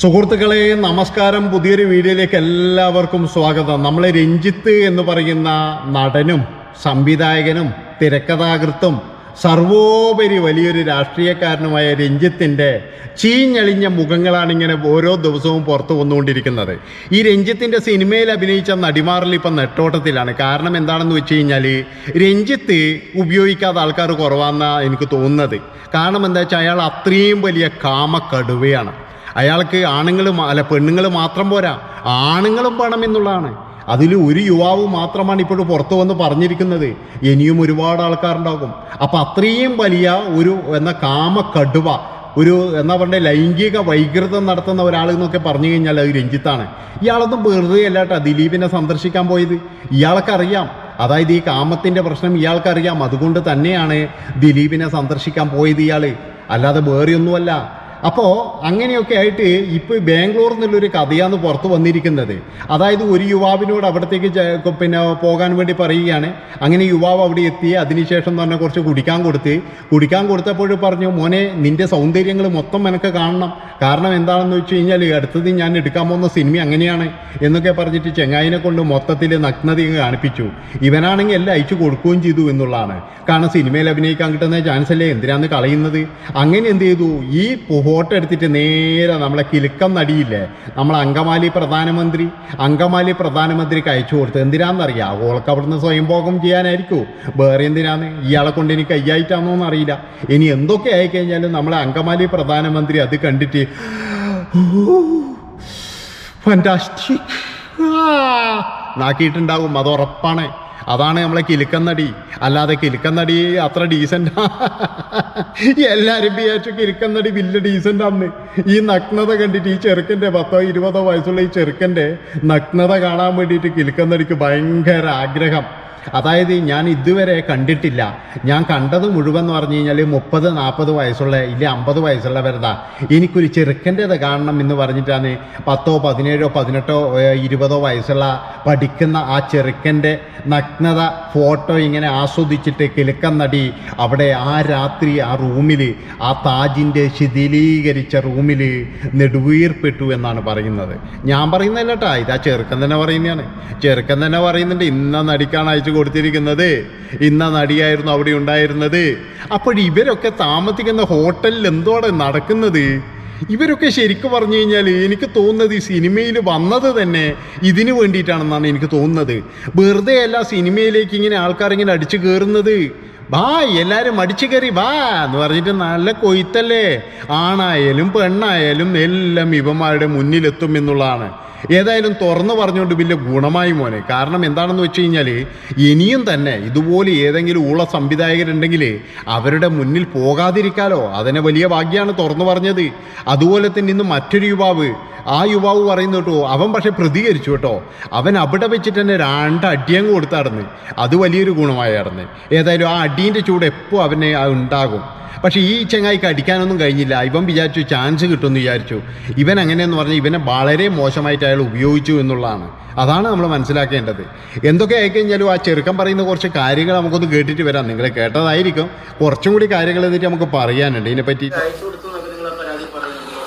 സുഹൃത്തുക്കളെ നമസ്കാരം. പുതിയൊരു വീഡിയോയിലേക്ക് എല്ലാവർക്കും സ്വാഗതം. നമ്മളെ രഞ്ജിത്ത് എന്ന് പറയുന്ന നടനും സംവിധായകനും തിരക്കഥാകൃത്തും സർവോപരി വലിയൊരു രാഷ്ട്രീയക്കാരനുമായ രഞ്ജിത്തിന്റെ ചീഞ്ഞളിഞ്ഞ മുഖങ്ങളാണ് ഇങ്ങനെ ഓരോ ദിവസവും പുറത്തു വന്നുകൊണ്ടിരിക്കുന്നത്. ഈ രഞ്ജിത്തിന്റെ സിനിമയിൽ അഭിനയിച്ച നടിമാറിൽ ഇപ്പം നെട്ടോട്ടത്തിലാണ്. കാരണം എന്താണെന്ന് വെച്ച് കഴിഞ്ഞാൽ രഞ്ജിത്ത് ഉപയോഗിക്കാത്ത ആൾക്കാർ കുറവാണെന്നാണ് എനിക്ക് തോന്നുന്നത്. കാരണം എന്താ വെച്ചാൽ അയാൾ അത്രയും വലിയ കാമക്കടുവയാണ്. അയാൾക്ക് ആണുങ്ങൾ അല്ല പെണ്ണുങ്ങൾ മാത്രം പോരാ. ആണുങ്ങളും വേണം എന്നുള്ളതാണ്. അതിൽ ഒരു യുവാവ് മാത്രമാണ് ഇപ്പോഴും പുറത്തു വന്ന് പറഞ്ഞിരിക്കുന്നത്. ഇനിയും ഒരുപാട് ആൾക്കാരുണ്ടാകും. അപ്പം അത്രയും വലിയ ഒരു എന്ന കടുവ ഒരു എന്നാ പറയുക ലൈംഗിക വൈകൃതം നടത്തുന്ന ഒരാൾ എന്നൊക്കെ പറഞ്ഞു കഴിഞ്ഞാൽ അത് രഞ്ജിത്താണ്. ഇയാളൊന്നും വെറുതെ അല്ലാട്ടാ ദിലീപിനെ സന്ദർശിക്കാൻ പോയത്. ഇയാൾക്കറിയാം. അതായത് ഈ കാമത്തിന്റെ പ്രശ്നം ഇയാൾക്കറിയാം. അതുകൊണ്ട് തന്നെയാണ് ദിലീപിനെ സന്ദർശിക്കാൻ പോയത് ഇയാൾ അല്ലാതെ വേറെയൊന്നുമല്ല. അപ്പോൾ അങ്ങനെയൊക്കെ ആയിട്ട് ഇപ്പോൾ ബാംഗ്ലൂർ എന്നുള്ളൊരു കഥയാണ് പുറത്ത് വന്നിരിക്കുന്നത്. അതായത് ഒരു യുവാവിനോട് അവിടത്തേക്ക് പിന്നെ പോകാൻ വേണ്ടി പറയുകയാണ്. അങ്ങനെ യുവാവ് അവിടെ എത്തി അതിനുശേഷം പറഞ്ഞാൽ കുറച്ച് കുടിക്കാൻ കൊടുത്ത്. കുടിക്കാൻ കൊടുത്തപ്പോൾ പറഞ്ഞു മോനെ നിന്റെ സൗന്ദര്യങ്ങൾ മൊത്തം എനിക്ക് കാണണം. കാരണം എന്താണെന്ന് വെച്ച് കഴിഞ്ഞാൽ അടുത്തത് ഞാൻ എടുക്കാൻ പോകുന്ന സിനിമ അങ്ങനെയാണ്. എന്നൊക്കെ പറഞ്ഞിട്ട് ചെങ്ങായിനെ കൊണ്ട് മൊത്തത്തിൽ നഗ്നത കാണിപ്പിച്ചു. ഇവനാണെങ്കിൽ എല്ലാം അയച്ചു കൊടുക്കുകയും ചെയ്തു എന്നുള്ളതാണ്. കാരണം സിനിമയിൽ അഭിനയിക്കാൻ കിട്ടുന്ന ചാൻസ് അല്ലേ എന്തിനാണ് കളയുന്നത്? അങ്ങനെ എന്ത് ചെയ്തു? ഈ ഫോട്ടോ എടുത്തിട്ട് നേരെ നമ്മളെ കിലുക്കം നടിയില്ലേ? നമ്മളെ അങ്കമാലി പ്രധാനമന്ത്രി അങ്കമാലി പ്രധാനമന്ത്രിക്ക് അയച്ചു കൊടുത്തു എന്തിനാണെന്നറിയാം ഓൾക്ക് അവിടുന്ന് സ്വയംഭോഗം ചെയ്യാനായിരിക്കും. വേറെ എന്തിനാന്ന് ഇയാളെ കൊണ്ട് എനിക്ക് കയ്യായിട്ടാണോന്ന് അറിയില്ല ഇനി എന്തൊക്കെ ആയിക്കഴിഞ്ഞാലും നമ്മളെ അങ്കമാലി പ്രധാനമന്ത്രി അത് കണ്ടിട്ട് ഫാന്റാസ്റ്റിക് നാക്കിയിട്ടുണ്ടാകും അത് ഉറപ്പാണ്. അതാണ് നമ്മളെ കിലുക്കന്നടി അല്ലാതെ കിലുക്കന്നടി അത്ര ഡീസന്റ് എല്ലാവരും വിചാരിച്ചു കിലുക്കന്നടി വലിയ ഡീസന്റ് ഈ നഗ്നത കണ്ടിട്ട് ഈ ചെറുക്കന്റെ പത്തോ ഇരുപതോ വയസ്സുള്ള ഈ ചെറുക്കന്റെ നഗ്നത കാണാൻ വേണ്ടിയിട്ട് കിലുക്കന്നടിക്ക് ഭയങ്കര ആഗ്രഹം. അതായത് ഞാൻ ഇതുവരെ കണ്ടിട്ടില്ല. ഞാൻ കണ്ടത് മുഴുവൻ എന്ന് പറഞ്ഞു കഴിഞ്ഞാൽ മുപ്പത് നാൽപ്പത് വയസ്സുള്ള ഇല്ല അമ്പത് വയസ്സുള്ളവരതാ എനിക്കൊരു ചെറുക്കന്റേത് കാണണം എന്ന് പറഞ്ഞിട്ടാണ് പത്തോ പതിനേഴോ പതിനെട്ടോ ഇരുപതോ വയസ്സുള്ള പഠിക്കുന്ന ആ ചെറുക്കന്റെ നഗ്നത ഫോട്ടോ ഇങ്ങനെ ആസ്വദിച്ചിട്ട് കിലുക്കം നടി അവിടെ ആ രാത്രി ആ റൂമിൽ ആ താജിന്റെ ശിഥിലീകരിച്ച റൂമിൽ നെടുവീർപ്പെട്ടു എന്നാണ് പറയുന്നത്. ഞാൻ പറയുന്നതല്ല കേട്ടാ ഇതാ ചെറുക്കൻ തന്നെ പറയുന്നതാണ്. ചെറുക്കൻ തന്നെ പറയുന്നുണ്ട്. ഇന്ന നടിക്കാണ് അയച്ചു കൊടുത്തിരിക്കുന്നത്. ഇന്ന നടിയായിരുന്നു അവിടെ ഉണ്ടായിരുന്നത്. അപ്പോൾ ഇവരൊക്കെ താമസിക്കുന്ന ഹോട്ടലിൽ എന്തോടെ നടക്കുന്നത്? ഇവരൊക്കെ ശരിക്കും പറഞ്ഞു കഴിഞ്ഞാൽ എനിക്ക് തോന്നുന്നത് ഈ സിനിമയിൽ വന്നത് തന്നെ ഇതിനു വേണ്ടിയിട്ടാണെന്നാണ് എനിക്ക് തോന്നുന്നത്. വെറുതെ അല്ല സിനിമയിലേക്ക് ഇങ്ങനെ ആൾക്കാരിങ്ങനെ അടിച്ചു കയറുന്നത്. വാ എല്ലാവരും അടിച്ചു കയറി വാ എന്ന് പറഞ്ഞിട്ട് നല്ല കൊയ്ത്തല്ലേ? ആണായാലും പെണ്ണായാലും എല്ലാം ഇവന്മാരുടെ മുന്നിലെത്തും എന്നുള്ളതാണ്. ഏതായാലും തുറന്നു പറഞ്ഞുകൊണ്ട് വലിയ ഗുണമായി മോനെ. കാരണം എന്താണെന്ന് വെച്ച് കഴിഞ്ഞാൽ ഇനിയും തന്നെ ഇതുപോലെ ഏതെങ്കിലും ഊള സംവിധായകരുണ്ടെങ്കിൽ അവരുടെ മുന്നിൽ പോകാതിരിക്കാലോ. അതിനെ വലിയ ഭാഗ്യമാണ് തുറന്നു പറഞ്ഞത്. അതുപോലെ തന്നെ ഇന്ന് മറ്റൊരു യുവാവ്. ആ യുവാവ് പറയുന്നു കേട്ടോ അവൻ പക്ഷെ പ്രതികരിച്ചു കേട്ടോ. അവൻ അവിടെ വെച്ചിട്ട് തന്നെ രണ്ട് അടിയങ്ങ് കൊടുത്തായിരുന്നു അത് വലിയൊരു ഗുണമായിരുന്നു ഏതായാലും ആ അടീന്റെ ചൂട് എപ്പോൾ അവനെ ഉണ്ടാകും? പക്ഷേ ഈ ചെങ്ങായിക്ക് അടിക്കാനൊന്നും കഴിഞ്ഞില്ല. ഇവൻ വിചാരിച്ചു ചാൻസ് കിട്ടുമെന്ന് വിചാരിച്ചു. ഇവൻ അങ്ങനെയെന്ന് പറഞ്ഞാൽ ഇവനെ വളരെ മോശമായിട്ട് അയാൾ ഉപയോഗിച്ചു എന്നുള്ളതാണ്. അതാണ് നമ്മൾ മനസ്സിലാക്കേണ്ടത്. എന്തൊക്കെ ആയിക്കഴിഞ്ഞാലും ആ ചെറുക്കൻ പറയുന്ന കുറച്ച് കാര്യങ്ങൾ നമുക്കൊന്ന് കേട്ടിട്ട് വരാം. നിങ്ങൾ കേട്ടതായിരിക്കും. കുറച്ചും കൂടി കാര്യങ്ങൾ എന്നിട്ട് നമുക്ക് പറയാനുണ്ട്. ഇതിനെപ്പറ്റി അയച്ചു കൊടുത്തു എന്നൊക്കെ നിങ്ങൾ പരാതി പറയുന്നുണ്ടല്ലോ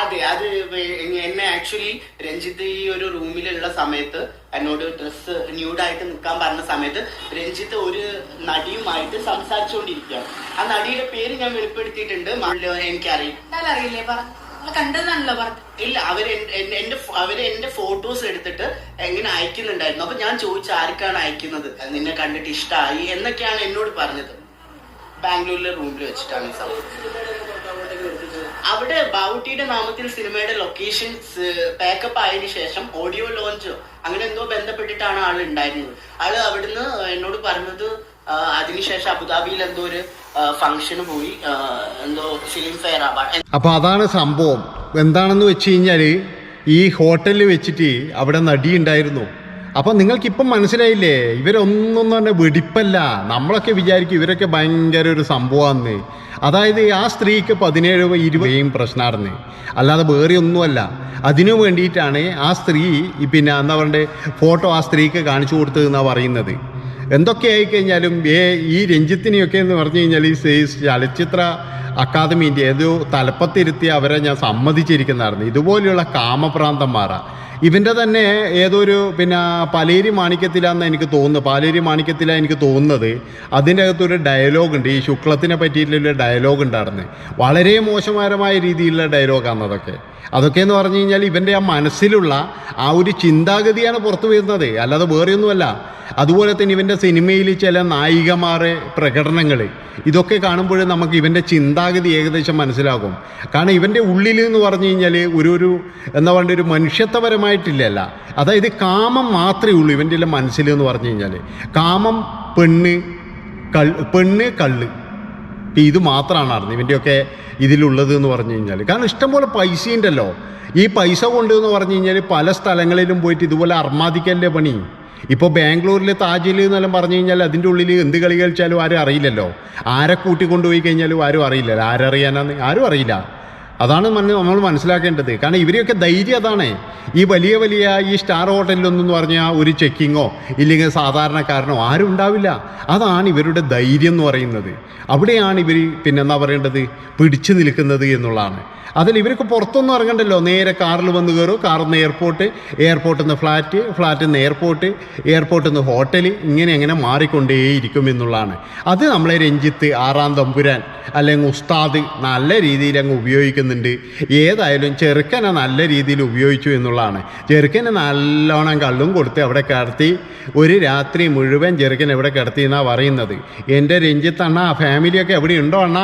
അതെ അത് വേ- എന്നെ ആക്ച്വലി രഞ്ജിത്ത് ഈ ഒരു റൂമിലുള്ള സമയത്ത് എന്നോട് ഡ്രസ്സ് ന്യൂഡായിട്ട് നിൽക്കാൻ പറഞ്ഞ സമയത്ത് രഞ്ജിത്ത് ഒരു നടിയുമായിട്ട് സംസാരിച്ചുകൊണ്ടിരിക്കുകയാണ്. ആ നടിയുടെ പേര് ഞാൻ വെളിപ്പെടുത്തിയിട്ടുണ്ട്. എന്തായാലും അറിയില്ലേ പറ. കണ്ടതാണല്ലോ ഇല്ല അവർ എന്റെ അവർ എന്റെ ഫോട്ടോസ് എടുത്തിട്ട് എങ്ങനെ അയക്കുന്നുണ്ടായിരുന്നു. അപ്പൊ ഞാൻ ചോദിച്ച ആർക്കാണ് അയക്കുന്നത്? നിന്നെ കണ്ടിട്ട് ഇഷ്ടമായി എന്നൊക്കെയാണ് എന്നോട് പറഞ്ഞത്. ബാംഗ്ലൂരിലെ റൂമിൽ വെച്ചിട്ടാണ് ഈ സംഭവം. അവിടെ ബാവുട്ടിയുടെ നാമത്തിൽ സിനിമയുടെ ലൊക്കേഷൻ പാക്കപ്പ് ആയതിനു ശേഷം ഓഡിയോ ലോഞ്ചോ അങ്ങനെ എന്തോ ബന്ധപ്പെട്ടിട്ടാണ് ആൾ ഉണ്ടായിരുന്നത്. ആൾ അവിടുന്ന് എന്നോട് പറഞ്ഞത് അതിനുശേഷം അബുദാബിയിൽ എന്തോ ഒരു ഫംഗ്ഷന് പോയി എന്തോ ഫിലിം ഫെയർ ആവാ അപ്പോൾ അതാണ് സംഭവം. എന്താണെന്ന് വെച്ച് കഴിഞ്ഞാൽ ഈ ഹോട്ടലിൽ വെച്ചിട്ട് അവിടെ നടി ഉണ്ടായിരുന്നു അപ്പം നിങ്ങൾക്കിപ്പം മനസ്സിലായില്ലേ? ഇവരൊന്നും തന്നെ വെടിപ്പല്ല. നമ്മളൊക്കെ വിചാരിക്കും ഇവരൊക്കെ ഭയങ്കര ഒരു സംഭവമാണെന്ന് അതായത് ആ സ്ത്രീക്ക് പതിനേഴ് ഇരുപതും പ്രശ്നമായിരുന്നു അല്ലാതെ വേറെ ഒന്നുമല്ല. അതിനു വേണ്ടിയിട്ടാണ് ആ സ്ത്രീ പിന്നെ എന്താ പറയണ്ടേ ഫോട്ടോ ആ സ്ത്രീക്ക് കാണിച്ചു കൊടുത്തതെന്നാണ് പറയുന്നത്. എന്തൊക്കെ ആയിക്കഴിഞ്ഞാലും ഏ ഈ രഞ്ജിത്തിനെയൊക്കെ എന്ന് പറഞ്ഞു കഴിഞ്ഞാൽ ഈ ചലച്ചിത്ര അക്കാദമീന്റെ ഏതോ തലപ്പത്തിരുത്തി അവരെ ഞാൻ സമ്മതിച്ചിരിക്കുന്നതായിരുന്നു ഇതുപോലെയുള്ള കാമഭ്രാന്തന്മാരാ ഇവന്റെ തന്നെ ഏതൊരു പിന്നെ പലേരി മാണിക്യത്തിലാന്ന് എനിക്ക് തോന്നുന്നത്. പാലേരി മാണിക്യത്തിലാണ് എനിക്ക് തോന്നുന്നത്. അതിന്റെ അകത്തൊരു ഡയലോഗ് ഉണ്ട്. ഈ ശുക്ലത്തിനെ പറ്റിയിട്ടുള്ള ഡയലോഗ് ഉണ്ടായിരുന്നു. വളരെ മോശമാരമായ രീതിയിലുള്ള ഡയലോഗാണ് അതൊക്കെ അതൊക്കെ. എന്ന് പറഞ്ഞു കഴിഞ്ഞാൽ ഇവന്റെ ആ മനസ്സിലുള്ള ആ ഒരു ചിന്താഗതിയാണ് പുറത്തു വരുന്നത്. അല്ലാതെ വേറെയൊന്നുമല്ല. അതുപോലെ തന്നെ ഇവന്റെ സിനിമയിൽ ചില നായികമാരെ പ്രകടനങ്ങൾ ഇതൊക്കെ കാണുമ്പോൾ നമുക്ക് ഇവന്റെ ചിന്താഗതി ഏകദേശം മനസ്സിലാകും. കാരണം ഇവന്റെ ഉള്ളിൽ എന്ന് പറഞ്ഞു കഴിഞ്ഞാൽ ഒരു ഒരു എന്താ പറയുക ഒരു മനുഷ്യത്വപരമായിട്ടില്ലല്ല അതായത് കാമം മാത്രമേ ഉള്ളൂ ഇവന്റെ മനസ്സിൽ എന്ന് പറഞ്ഞു കഴിഞ്ഞാൽ കാമം പെണ്ണ് കൾ പെണ്ണ് കള്ള്. ഇത് മാത്രമാണ് അറിഞ്ഞത്. ഇവന്റെയൊക്കെ ഇതിലുള്ളത് എന്ന് പറഞ്ഞു കഴിഞ്ഞാൽ കാരണം ഇഷ്ടംപോലെ പൈസ ഉണ്ടല്ലോ. ഈ പൈസ കൊണ്ട് എന്ന് പറഞ്ഞു കഴിഞ്ഞാൽ പല സ്ഥലങ്ങളിലും പോയിട്ട് ഇതുപോലെ അർമാദിക്കലിന്റെ പണി. ഇപ്പോൾ ബാംഗ്ലൂരിൽ താജിൽ എന്നെല്ലാം പറഞ്ഞു കഴിഞ്ഞാൽ അതിന്റെ ഉള്ളിൽ എന്ത് കളി കളിച്ചാലും ആരും അറിയില്ലല്ലോ. ആരെ കൂട്ടിക്കൊണ്ടുപോയി കഴിഞ്ഞാലും ആരും അറിയില്ലല്ലോ. ആരറിയാനാന്ന് ആരും അറിയില്ല. അതാണ് നമ്മൾ മനസ്സിലാക്കേണ്ടത്. കാരണം ഇവരെയൊക്കെ ധൈര്യം അതാണ്. ഈ വലിയ വലിയ ഈ സ്റ്റാർ ഹോട്ടലിലൊന്നും പറഞ്ഞാൽ ഒരു ചെക്കിങ്ങോ ഇല്ലെങ്കിൽ സാധാരണക്കാരനോ ആരും ഉണ്ടാവില്ല. അതാണ് ഇവരുടെ ധൈര്യം എന്ന് പറയുന്നത്. അവിടെയാണ് ഇവർ പിന്നെന്താ പറയേണ്ടത്? പിടിച്ചു നിൽക്കുന്നത് എന്നുള്ളതാണ്. അതിൽ ഇവർക്ക് പുറത്തൊന്നും ഇറങ്ങണ്ടല്ലോ. നേരെ കാറിൽ വന്ന് കയറും. കാറിൽ നിന്ന് എയർപോർട്ട് എയർപോർട്ടിൽ നിന്ന് ഫ്ലാറ്റ് ഫ്ലാറ്റിൽ നിന്ന് എയർപോർട്ട് എയർപോർട്ടിൽ നിന്ന് ഹോട്ടൽ ഇങ്ങനെ അങ്ങനെ മാറിക്കൊണ്ടേയിരിക്കും എന്നുള്ളതാണ്. അത് നമ്മളെ രഞ്ജിത്ത് ആറാം തമ്പുരാൻ അല്ലെങ്കിൽ ഉസ്താദ് നല്ല രീതിയിൽ അങ്ങ് ഉപയോഗിക്കുന്നുണ്ട് ഏതായാലും ചെറുക്കനെ നല്ല രീതിയിൽ ഉപയോഗിച്ചു എന്നുള്ളതാണ്. ചെറുക്കനെ നല്ലോണം കള്ളും കൊടുത്ത് അവിടെ കിടത്തി ഒരു രാത്രി മുഴുവൻ ചെറുക്കൻ എവിടെ കിടത്തി എന്നാണ് പറയുന്നത്. എന്റെ രഞ്ജിത്ത് അണ്ണ ഫാമിലിയൊക്കെ എവിടെ ഉണ്ടോ അണ്ണ?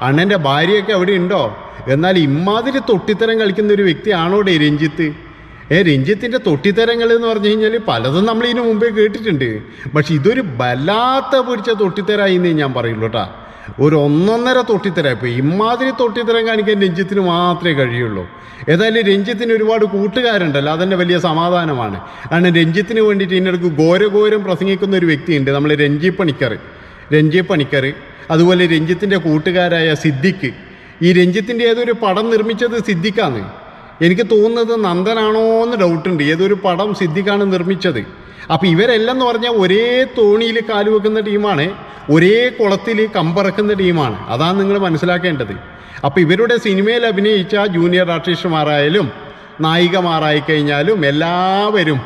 അണ്ണന്റെ ഭാര്യയൊക്കെ എവിടെ ഉണ്ടോ? എന്നാൽ ഇമാതിരി തൊട്ടിത്തരം കളിക്കുന്ന ഒരു വ്യക്തിയാണോടെ രഞ്ജിത്ത്? ഏ രഞ്ജിത്തിന്റെ തൊട്ടിത്തരങ്ങൾ എന്ന് പറഞ്ഞു കഴിഞ്ഞാൽ പലതും നമ്മൾ ഇതിനു മുമ്പേ കേട്ടിട്ടുണ്ട്. പക്ഷെ ഇതൊരു വല്ലാത്ത പിടിച്ച തൊട്ടിത്തരായി എന്നേ ഞാൻ പറയുള്ളൂ കേട്ടാ. ഒരു ഒന്നൊന്നര തൊട്ടിത്തരം. ഇപ്പോൾ ഇമാതിരി തൊട്ടിത്തരം കാണിക്കാൻ രഞ്ജിത്തിന് മാത്രമേ കഴിയുള്ളൂ. ഏതായാലും രഞ്ജിത്തിന് ഒരുപാട് കൂട്ടുകാരുണ്ടല്ലോ അതെന്നെ വലിയ സമാധാനമാണ്. കാരണം രഞ്ജിത്തിന് വേണ്ടിയിട്ട് ഇതിനിടയ്ക്ക് ഘോരഘോരം പ്രസംഗിക്കുന്ന ഒരു വ്യക്തിയുണ്ട് നമ്മൾ രഞ്ജി പണിക്കർ. രഞ്ജി പണിക്കർ. അതുപോലെ രഞ്ജിത്തിന്റെ കൂട്ടുകാരായ സിദ്ദിഖ്. ഈ രഞ്ജിത്തിന്റെ ഏതൊരു പടം നിർമ്മിച്ചത് സിദ്ദിഖാണ്. എനിക്ക് തോന്നുന്നത് നന്ദനാണോ എന്ന് ഡൗട്ടുണ്ട് ഏതൊരു പടം സിദ്ദിഖാണ് നിർമ്മിച്ചത്. അപ്പോൾ ഇവരെല്ലാം എന്ന് പറഞ്ഞാൽ ഒരേ തോണിയിൽ കാൽ വെക്കുന്ന ടീമാണ് ഒരേ കുളത്തിൽ കമ്പറക്കുന്ന ടീമാണ്. അതാണ് നിങ്ങൾ മനസ്സിലാക്കേണ്ടത്. അപ്പോൾ ഇവരുടെ സിനിമയിൽ അഭിനയിച്ച ജൂനിയർ ആർട്ടിസ്റ്റുമാരായാലും നായികമാരായി കഴിഞ്ഞാലും എല്ലാവരും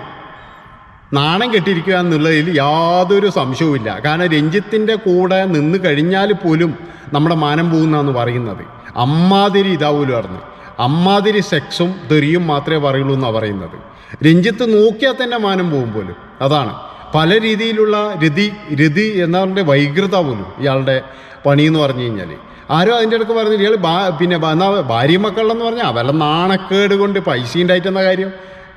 നാണം കെട്ടിരിക്കുക എന്നുള്ളതിൽ യാതൊരു സംശയവുമില്ല. കാരണം രഞ്ജിത്തിന്റെ കൂടെ നിന്ന് കഴിഞ്ഞാൽ പോലും നമ്മുടെ മാനം പോകുന്നതെന്ന് പറയുന്നത്. അമ്മാതിരി ഇതാവൂലും അമ്മാതിരി സെക്സും തെറിയും മാത്രമേ പറയുള്ളൂ എന്നാണ് പറയുന്നത്. രഞ്ജിത്ത് നോക്കിയാൽ തന്നെ മാനം പോകും പോലും. അതാണ്. പല രീതിയിലുള്ള രതി രതി എന്നവരുടെ വൈകൃത പോലും ഇയാളുടെ പണി എന്ന് പറഞ്ഞു കഴിഞ്ഞാൽ ആരോ അതിന്റെ ഇടയ്ക്ക് പറഞ്ഞില്ല ഇയാൾ പിന്നെ എന്നാ ഭാര്യ മക്കളെന്ന് പറഞ്ഞാൽ അവരെ നാണക്കേട് കൊണ്ട് പൈസ ഉണ്ടായിട്ടെന്ന കാര്യം?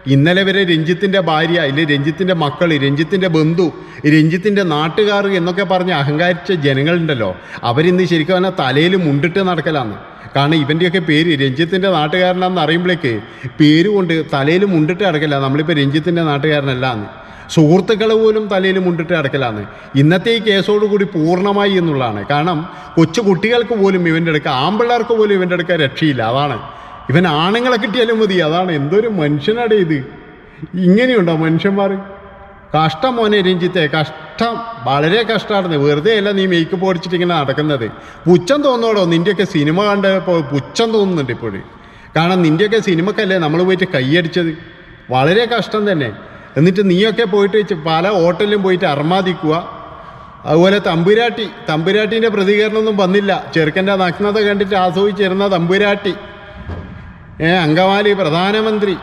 ഇന്നലെ വരെ രഞ്ജിത്തിന്റെ ഭാര്യ അല്ലെ രഞ്ജിത്തിന്റെ മക്കൾ രഞ്ജിത്തിന്റെ ബന്ധു രഞ്ജിത്തിന്റെ നാട്ടുകാർ എന്നൊക്കെ പറഞ്ഞ് അഹങ്കാരിച്ച ജനങ്ങളുണ്ടല്ലോ. അവരിന്ന് ശരിക്കും പറഞ്ഞാൽ തലയിൽ മുണ്ടിട്ട് നടക്കലാണ് കാരണം ഇവന്റെയൊക്കെ പേര് രഞ്ജിത്തിന്റെ നാട്ടുകാരനാണെന്ന് അറിയുമ്പോഴേക്ക് പേര് കൊണ്ട് തലയിൽ മുണ്ടിട്ട് നടക്കില്ല നമ്മളിപ്പോൾ രഞ്ജിത്തിന്റെ നാട്ടുകാരനല്ല എന്ന് സുഹൃത്തുക്കൾ പോലും തലയിൽ മുണ്ടിട്ട് അടക്കലാണ് ഇന്നത്തെ ഈ കേസോട് കൂടി പൂർണമായി എന്നുള്ളതാണ്. കാരണം കൊച്ചു കുട്ടികൾക്ക് പോലും ഇവന്റെ അടുക്ക ആമ്പിള്ളേർക്ക് പോലും ഇവന്റെ അടുക്ക രക്ഷയില്ല. അതാണ്. ഇവൻ ആണുങ്ങളെ കിട്ടിയാലും മതി. അതാണ് എന്തൊരു മനുഷ്യനാടേ ഇത്. ഇങ്ങനെയുണ്ടോ മനുഷ്യന്മാർ? കഷ്ടം മോനെ രഞ്ജിത്തെ കഷ്ടം. വളരെ കഷ്ടമായിരുന്നു. വെറുതെ അല്ല നീ മേക്കപ്പ് ഓടിച്ചിട്ട് ഇങ്ങനെ നടക്കുന്നത്. പുച്ഛം തോന്നോടോ നിന്റെയൊക്കെ സിനിമ കണ്ടപ്പോൾ പുച്ഛം തോന്നുന്നുണ്ട് ഇപ്പോഴും. കാരണം നിന്റെയൊക്കെ സിനിമക്കല്ലേ നമ്മൾ പോയിട്ട് കൈയടിച്ചത്? വളരെ കഷ്ടം തന്നെ. എന്നിട്ട് നീയൊക്കെ പോയിട്ട് പല ഹോട്ടലിലും പോയിട്ട് അർമാദിക്കുക. അതുപോലെ തമ്പുരാട്ടി. തമ്പുരാട്ടീന്റെ പ്രതികരണമൊന്നും വന്നില്ല. ചെറുക്കന്റെ നഗ്നത കണ്ടിട്ട് ആസ്വദിച്ചിരുന്ന തമ്പുരാട്ടി. ഏ അങ്കമാലി പ്രധാനമന്ത്രി.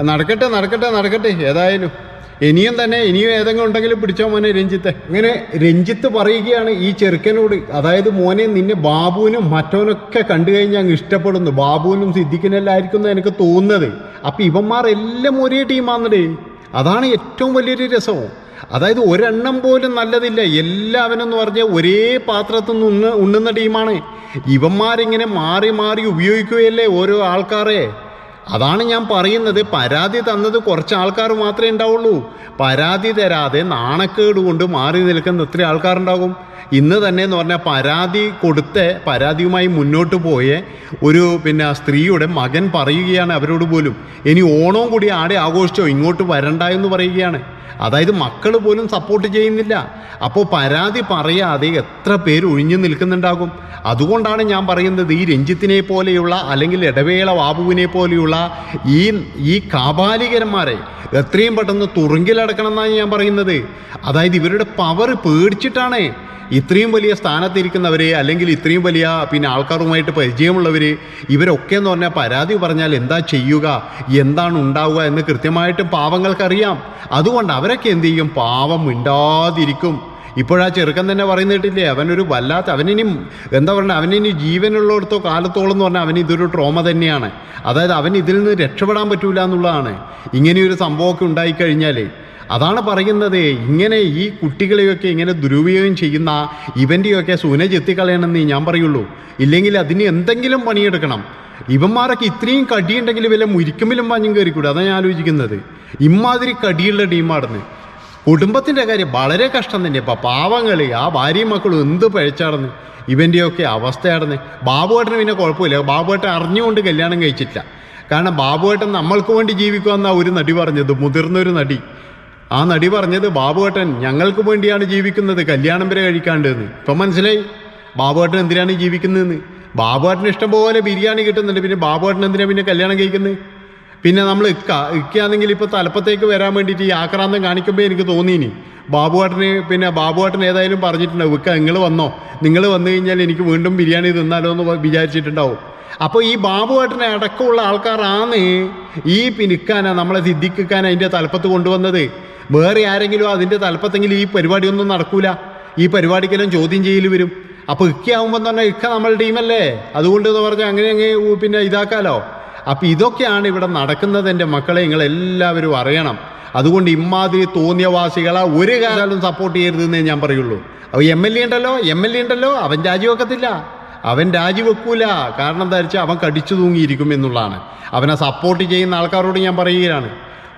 നടക്കട്ടെ നടക്കട്ടെ നടക്കട്ടെ ഏതായാലും. ഇനിയും തന്നെ ഇനിയും ഏതെങ്കിലും ഉണ്ടെങ്കിലും പിടിച്ചോ മോനെ രഞ്ജിത്ത്. ഇങ്ങനെ രഞ്ജിത്ത് പറയുകയാണ് ഈ ചെറുക്കനോട്. അതായത് മോനെ നിന്നെ ബാബുവിനും മറ്റവനൊക്കെ കണ്ടു കഴിഞ്ഞാൽ അങ്ങ് ഇഷ്ടപ്പെടുന്നു. ബാബുവിനും സിദ്ദിഖിനെല്ലായിരിക്കും എനിക്ക് തോന്നുന്നത്. അപ്പം ഇവന്മാർ എല്ലാം ഒരേ ടീമാണെന്നടേ അതാണ് ഏറ്റവും വലിയൊരു രസവും. അതായത് ഒരെണ്ണം പോലും നല്ലതില്ല. എല്ലാവരും എന്ന് പറഞ്ഞാൽ ഒരേ പാത്രത്തിൽ നിന്ന് ഉണ്ണ ഉണ്ണുന്ന ടീമാണ്. ഇവന്മാരിങ്ങനെ മാറി മാറി ഉപയോഗിക്കുകയല്ലേ ഓരോ ആൾക്കാരെ? അതാണ് ഞാൻ പറയുന്നത്. പരാതി തന്നത് കുറച്ച് ആൾക്കാർ മാത്രമേ ഉണ്ടാവുള്ളൂ. പരാതി തരാതെ നാണക്കേട് കൊണ്ട് മാറി നിൽക്കുന്ന ഒത്തിരി ആൾക്കാരുണ്ടാകും. ഇന്ന് തന്നെ എന്ന് പറഞ്ഞാൽ പരാതി കൊടുത്ത് പരാതിയുമായി മുന്നോട്ട് പോയ ഒരു പിന്നെ സ്ത്രീയുടെ മകൻ പറയുകയാണ് അവരോട് പോലും. ഇനി ഓണവും കൂടി ആടെ ആഘോഷിച്ചോ? ഇങ്ങോട്ട് വരണ്ട എന്ന് പറയുകയാണ്. അതായത് മക്കൾ പോലും സപ്പോർട്ട് ചെയ്യുന്നില്ല. അപ്പോൾ പരാതി പറയാതെ എത്ര പേര് ഒഴിഞ്ഞു നിൽക്കുന്നുണ്ടാകും. അതുകൊണ്ടാണ് ഞാൻ പറയുന്നത് ഈ രഞ്ജിത്തിനെ പോലെയുള്ള അല്ലെങ്കിൽ ഇടവേള ബാബുവിനെ പോലെയുള്ള ഈ ഈ കാപാലികന്മാരെ എത്രയും പെട്ടെന്ന് തുറുങ്കിലടക്കണം എന്നാണ് ഞാൻ പറയുന്നത്. അതായത് ഇവരുടെ പവർ പേടിച്ചിട്ടാണ് ഇത്രയും വലിയ സ്ഥാനത്തിരിക്കുന്നവരെ അല്ലെങ്കിൽ ഇത്രയും വലിയ പിന്നെ ആൾക്കാരുമായിട്ട് പരിചയമുള്ളവർ ഇവരൊക്കെ എന്ന് പറഞ്ഞാൽ പരാതി പറഞ്ഞാൽ എന്താ ചെയ്യുക? എന്താണ് ഉണ്ടാവുക? എന്ന് കൃത്യമായിട്ട് പാവങ്ങൾക്കറിയാം. അതുകൊണ്ട് അവരൊക്കെ എന്ത് ചെയ്യും? പാവം മിണ്ടാതിരിക്കും. ഇപ്പോഴാ ചെറുക്കൻ തന്നെ പറയുന്നിട്ടില്ലേ അവനൊരു വല്ലാത്ത അവനിനി എന്താ പറയുക അവനിനി ജീവനുള്ളിടത്തോ കാലത്തോളം എന്ന് പറഞ്ഞാൽ അവന് ഇതൊരു ട്രോമ തന്നെയാണ്. അതായത് അവൻ ഇതിൽ നിന്ന് രക്ഷപ്പെടാൻ പറ്റൂല എന്നുള്ളതാണ്. ഇങ്ങനെയൊരു സംഭവമൊക്കെ ഉണ്ടായിക്കഴിഞ്ഞാൽ അതാണ് പറയുന്നത്. ഇങ്ങനെ ഈ കുട്ടികളെയൊക്കെ ഇങ്ങനെ ദുരുപയോഗം ചെയ്യുന്ന ഇവന്റെയൊക്കെ സൂന ചെത്തിക്കളയണമെന്ന് ഞാൻ പറയുള്ളൂ. ഇല്ലെങ്കിൽ അതിന് എന്തെങ്കിലും പണിയെടുക്കണം. ഇവന്മാരൊക്കെ ഇത്രയും കടിയുണ്ടെങ്കിൽ വല്ല മുരിക്കുമ്പിലും പഞ്ഞും കയറിക്കൂടെ? അതാണ് ഞാൻ ആലോചിക്കുന്നത്. ഇമാതിരി കടിയുള്ള ടീമാണെന്ന് കുടുംബത്തിന്റെ കാര്യം വളരെ കഷ്ടം തന്നെ. ഇപ്പം പാവങ്ങൾ ആ ഭാര്യയും മക്കളും എന്ത് പഴച്ചാടന്ന്? ഇവന്റെയൊക്കെ അവസ്ഥയാടന്ന്. ബാബുവേട്ടന് പിന്നെ കുഴപ്പമില്ല. ബാബുവേട്ടൻ അറിഞ്ഞുകൊണ്ട് കല്യാണം കഴിച്ചിട്ടില്ല. കാരണം ബാബുവേട്ടൻ നമ്മൾക്ക് വേണ്ടി ജീവിക്കുമെന്നാണ് ഒരു നടി പറഞ്ഞത്. മുതിർന്നൊരു നടി. ആ നടി പറഞ്ഞത് ബാബുവേട്ടൻ ഞങ്ങൾക്ക് വേണ്ടിയാണ് ജീവിക്കുന്നത് കല്യാണം വരെ കഴിക്കാണ്ടെന്ന്. ഇപ്പം മനസ്സിലായി? ബാബുവേട്ടൻ എന്തിനാണ് ജീവിക്കുന്നതെന്ന്? ബാബുവേട്ടന് ഇഷ്ടം പോലെ ബിരിയാണി കിട്ടുന്നുണ്ട്. പിന്നെ ബാബുവേട്ടൻ എന്തിനാണ് പിന്നെ കല്യാണം കഴിക്കുന്നത് പിന്നെ നമ്മൾ ഇക്ക ഇക്കാണെങ്കിൽ ഇപ്പോൾ തലപ്പത്തേക്ക് വരാൻ വേണ്ടിയിട്ട് ഈ ആക്രാന്തം കാണിക്കുമ്പോൾ എനിക്ക് തോന്നിയിനി. ബാബുവേട്ടന് പിന്നെ ബാബുവേട്ടൻ ഏതായാലും പറഞ്ഞിട്ടുണ്ടാവും ഇക്ക നിങ്ങൾ വന്നോ. നിങ്ങൾ വന്നു കഴിഞ്ഞാൽ എനിക്ക് വീണ്ടും ബിരിയാണി തിന്നാലോ എന്ന് വിചാരിച്ചിട്ടുണ്ടാവും. അപ്പോൾ ഈ ബാബുവേട്ടനെ അടക്കമുള്ള ആൾക്കാരാണ് ഈ പിനിക്കാന നമ്മളെ സിദ്ധിക്കാൻ അതിന്റെ തലപ്പത്ത് കൊണ്ടുവന്നത്. വേറെ ആരെങ്കിലും അതിന്റെ തലപ്പത്തെങ്കിലും ഈ പരിപാടിയൊന്നും നടക്കൂല. ഈ പരിപാടിക്കെല്ലാം ചോദ്യം ചെയ്യൽ വരും. അപ്പോൾ ഇക്കയാവുമ്പോൾ തന്നെ ഇക്ക നമ്മളുടെ ടീമല്ലേ? അതുകൊണ്ട് എന്ന് പറഞ്ഞാൽ അങ്ങനെ അങ്ങ് പിന്നെ ഇതാക്കാലോ. അപ്പോൾ ഇതൊക്കെയാണ് ഇവിടെ നടക്കുന്നത് എന്റെ മക്കളെ നിങ്ങൾ എല്ലാവരും അറിയണം. അതുകൊണ്ട് ഇമാതിരി തോന്നിയവാസികളെ ഒരു കാലം സപ്പോർട്ട് ചെയ്യരുതെന്നേ ഞാൻ പറയുള്ളൂ. അപ്പോൾ എം എൽ എ ഉണ്ടല്ലോ എം എൽ എ ഉണ്ടല്ലോ അവൻ രാജിവെക്കത്തില്ല അവൻ രാജിവെക്കൂല കാരണം എന്താ വെച്ചാൽ അവൻ കടിച്ചു തൂങ്ങിയിരിക്കും എന്നുള്ളതാണ്. അവനെ സപ്പോർട്ട് ചെയ്യുന്ന ആൾക്കാരോട് ഞാൻ പറയുകയാണ്.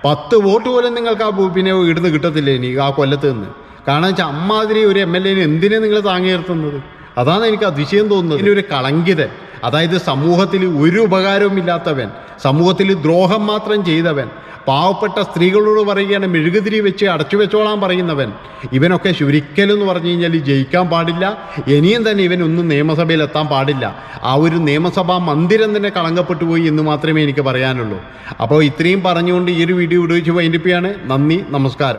പത്ത് വോട്ട് പോലും നിങ്ങൾക്ക് ആ പിന്നെ ഇടുന്ന് കിട്ടത്തില്ല ഇനി ആ കൊല്ലത്ത് നിന്ന് കാരണം വെച്ചാൽ അമ്മാതിരി ഒരു എം എൽ എനെ എന്തിനാ നിങ്ങൾ താങ്ങി നിർത്തുന്നത് അതാണ് എനിക്ക് അതിശയം തോന്നുന്നത്. ഒരു കളങ്കിതൻ. അതായത് സമൂഹത്തിൽ ഒരു ഉപകാരവും ഇല്ലാത്തവൻ സമൂഹത്തിൽ ദ്രോഹം മാത്രം ചെയ്തവൻ പാവപ്പെട്ട സ്ത്രീകളോട് പറയുകയാണ് മെഴുകുതിരി വെച്ച് അടച്ചു വെച്ചോളാൻ പറയുന്നവൻ. ഇവനൊക്കെ ശുരിക്കലെന്ന് പറഞ്ഞു കഴിഞ്ഞാൽ ജയിക്കാൻ പാടില്ല ഇനിയും തന്നെ ഇവനൊന്നും നിയമസഭയിൽ എത്താൻ പാടില്ല. ആ ഒരു നിയമസഭാ മന്ദിരം തന്നെ കളങ്കപ്പെട്ടു പോയി എന്ന് മാത്രമേ എനിക്ക് പറയാനുള്ളൂ. അപ്പോൾ ഇത്രയും പറഞ്ഞുകൊണ്ട് ഈ ഒരു വീഡിയോ വിടുവിച്ച് വൈൻഡിപ്പിയാണ് നന്ദി നമസ്കാരം.